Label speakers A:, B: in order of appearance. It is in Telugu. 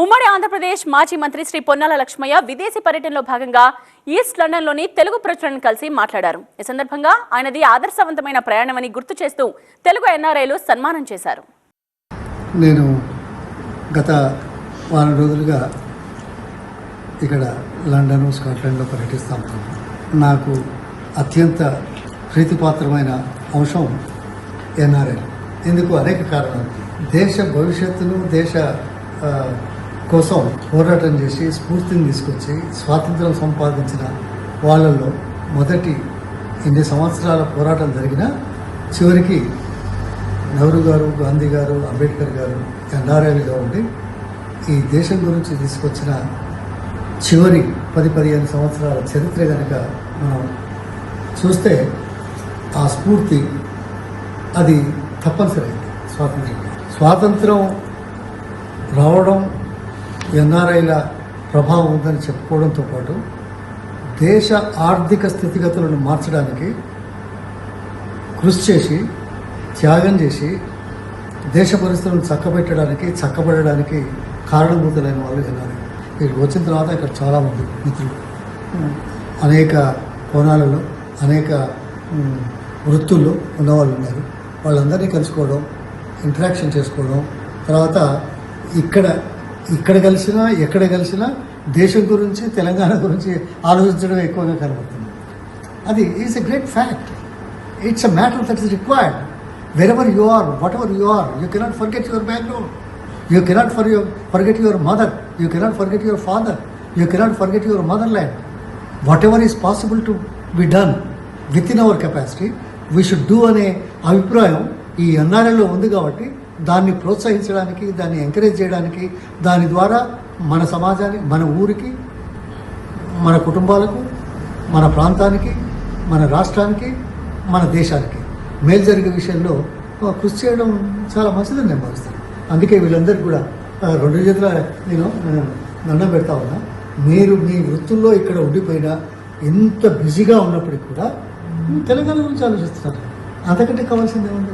A: ఉమ్మడి ఆంధ్రప్రదేశ్ మాజీ మంత్రి శ్రీ పొన్నాల లక్ష్మయ్య విదేశీ పర్యటనలో భాగంగా ఈస్ట్ లండన్లోని తెలుగు ప్రజలను కలిసి మాట్లాడారు. ఈ సందర్భంగా ఆయనది ఆదర్శవంతమైన ప్రయాణమని గుర్తు చేస్తూ తెలుగు ఎన్ఆర్ఐలు సన్మానం చేశారు.
B: నేను గత వారం రోజులుగా ఇక్కడ లండన్ స్కాట్లాండ్లో పర్యటిస్తూ నాకు అత్యంత ప్రీతిపాత్రమైన అంశం ఎన్ఆర్ఐ ఎందుకు అనేక కారణాలు. దేశ భవిష్యత్తును దేశ కోసం పోరాటం చేసి స్ఫూర్తిని తీసుకొచ్చి స్వాతంత్రం సంపాదించిన వాళ్ళల్లో మొదటి ఇన్ని సంవత్సరాల పోరాటం జరిగినా చివరికి నెహ్రూ గారు గాంధీ గారు అంబేద్కర్ గారు ఎన్ఆర్ఐలుగా ఉండి ఈ దేశం గురించి తీసుకొచ్చిన చివరి పది పదిహేను సంవత్సరాల చరిత్ర కనుక మనం చూస్తే ఆ స్ఫూర్తి అది తప్పనిసరి అయింది. స్వాతంత్రం స్వాతంత్రం రావడం ఎన్ఆర్ఐల ప్రభావం ఉందని చెప్పుకోవడంతో పాటు దేశ ఆర్థిక స్థితిగతులను మార్చడానికి కృషి చేసి త్యాగం చేసి దేశ పరిస్థితులను చక్కబెట్టడానికి చక్కబడడానికి కారణభూతులైన వాళ్ళు ఎన్ఆర్ఐ. వీళ్ళు వచ్చిన తర్వాత ఇక్కడ చాలామంది మిత్రులు. అనేక కోణాలలో అనేక వృత్తుల్లో ఉన్నవాళ్ళు ఉన్నారు. వాళ్ళందరినీ కలుసుకోవడం ఇంటరాక్షన్ చేసుకోవడం తర్వాత ఇక్కడ ఇక్కడ కలిసినా ఎక్కడ కలిసినా దేశం గురించి తెలంగాణ గురించి ఆలోచించడం ఎక్కువగా కనబడుతుంది. అది is a great fact it's a matter that is required wherever you are whatever you are you cannot forget your background you cannot for your forget your mother you cannot forget your father you cannot forget your motherland whatever is possible to be done within our capacity we should do అనే అభిప్రాయం ఈ ఎన్ఆర్ఎల్లో ఉంది కాబట్టి దాన్ని ప్రోత్సహించడానికి దాన్ని ఎంకరేజ్ చేయడానికి దాని ద్వారా మన సమాజానికి మన ఊరికి మన కుటుంబాలకు మన ప్రాంతానికి మన రాష్ట్రానికి మన దేశానికి మేలు జరిగే విషయంలో కృషి చేయడం చాలా మంచిదని నేను భావిస్తాను. అందుకే వీళ్ళందరికీ కూడా రెండు చేతుల నేను దండం పెడతా ఉన్నా. మీరు మీ వృత్తుల్లో ఇక్కడ ఉండిపోయినా ఎంత బిజీగా ఉన్నప్పటికీ కూడా తెలంగాణ గురించి ఆలోచిస్తున్నారు. అంతకంటే కావాల్సిందే ఉంది